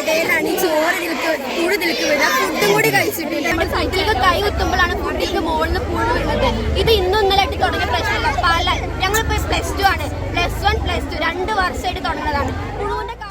ഇടയിലാണ് ഈ ചോറ് ഇതിൽക്ക് വീഴുക ഫുഡും കൂടി കഴിച്ചിട്ടുണ്ട്. നമ്മൾ സൈക്കിളൊക്കെ കൈ കുത്തുമ്പോഴാണ് ഫുഡിന്റെ മുകളിൽ പുഴു വീഴുന്നത് ഇത് ഇന്നും ഇന്നലെ തുടങ്ങിയ പ്രശ്നമില്ല. പല ഞങ്ങളിപ്പോ പ്ലസ് ടു ആണ്. പ്ലസ് വൺ പ്ലസ് ടു രണ്ട് വർഷമായിട്ട് തുടങ്ങുന്നതാണ്.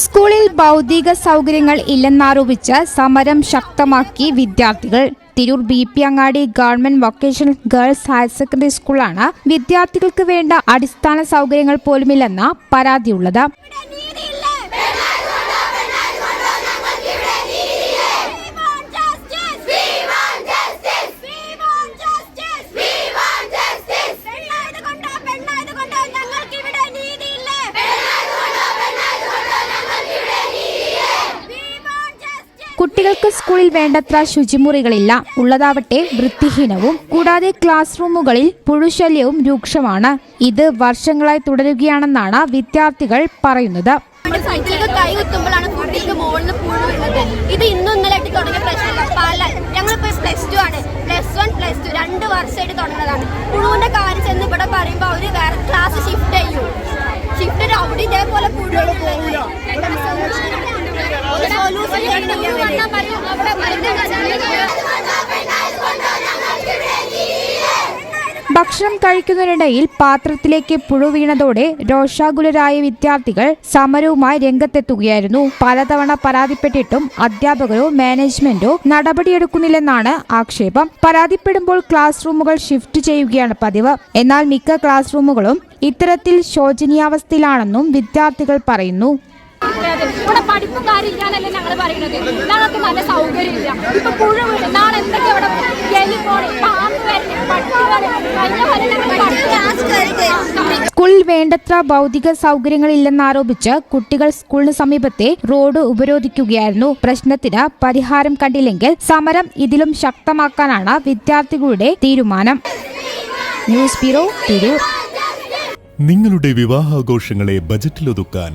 സ്കൂളിൽ ഭൗതിക സൗകര്യങ്ങൾ ഇല്ലെന്നാരോപിച്ച് സമരം ശക്തമാക്കി വിദ്യാർത്ഥികൾ. Tirur B P Angadi government vocational girls higher secondary സ്കൂളാണ് വിദ്യാർത്ഥികൾക്ക് വേണ്ട അടിസ്ഥാന സൗകര്യങ്ങൾ പോലുമില്ലെന്ന പരാതിയുള്ളത്. കുട്ടികൾക്ക് സ്കൂളിൽ വേണ്ടത്ര ശുചിമുറികളില്ല. ഉള്ളതാവട്ടെ വൃത്തിഹീനവും കൂടാതെ ക്ലാസ് റൂമുകളിൽ പുഴുശല്യവും രൂക്ഷമാണ്. ഇത് വർഷങ്ങളായി തുടരുകയാണെന്നാണ് വിദ്യാർത്ഥികൾ പറയുന്നത്. സൈക്കിളിൽ കൈ കുത്തുമ്പോഴാണ് കുട്ടികൾക്ക് മുകളിൽ നിന്ന് പുഴു വീഴുന്നത് ഇത് ഇന്നും ഇന്നലെ ആയിട്ട് തുടങ്ങിയ പ്രശ്നമല്ല പല ഞങ്ങളിപ്പോ പ്ലസ് ടു ആണ് പ്ലസ് വൺ പ്ലസ് ടു രണ്ട് വർഷമായിട്ട് തുടങ്ങുന്നതാണ് പുഴുവിന്റെ കാര്യം ചെന്ന് ഇവിടെ പറയുമ്പോൾ അവർ വേറെ ക്ലാസ് ഷിഫ്റ്റ് ചെയ്യും ഷിഫ്റ്റ് ചെയ്ത് അവിടെ ഇതേപോലെ പുഴുകൾ പോകില്ല സൊല്യൂഷൻ ഭക്ഷണം കഴിക്കുന്നതിനിടയിൽ പാത്രത്തിലേക്ക് പുഴു വീണതോടെ രോഷാകുലരായ വിദ്യാർത്ഥികൾ സമരവുമായി രംഗത്തെത്തുകയായിരുന്നു. പലതവണ പരാതിപ്പെട്ടിട്ടും അധ്യാപകരോ മാനേജ്മെന്റോ നടപടിയെടുക്കുന്നില്ലെന്നാണ് ആക്ഷേപം. പരാതിപ്പെടുമ്പോൾ ക്ലാസ് റൂമുകൾ ഷിഫ്റ്റ് ചെയ്യുകയാണ് പതിവ്. എന്നാൽ മിക്ക ക്ലാസ് റൂമുകളും ഇത്തരത്തിൽ ശോചനീയാവസ്ഥയിലാണെന്നും വിദ്യാർത്ഥികൾ പറയുന്നു. ഇവിടെ പഠിപ്പും കാര്യമില്ലാന്നല്ലേ ഞങ്ങൾ പറയുന്നത്. ഞങ്ങൾക്ക് നല്ല സൗകര്യമില്ല. ഇപ്പൊ പുഴ വീട് നാളെ എന്തൊക്കെ ഇവിടെ എലി പോണി പാമ്പ് വരണി പട്ടി വരണി കഴിഞ്ഞ പോലെ ഞങ്ങൾ പഠിക്കാൻ സ്കൂളിൽ വേണ്ടത്ര ഭൗതിക സൗകര്യങ്ങളില്ലെന്നാരോപിച്ച് കുട്ടികൾ സ്കൂളിന് സമീപത്തെ റോഡ് ഉപരോധിക്കുകയായിരുന്നു. പ്രശ്നത്തിന് പരിഹാരം കണ്ടില്ലെങ്കിൽ സമരം ഇതിലും ശക്തമാക്കാനാണ് വിദ്യാർത്ഥികളുടെ തീരുമാനം. News bureau Tirur. നിങ്ങളുടെ വിവാഹാഘോഷങ്ങളെ ബജറ്റിലൊതുക്കാൻ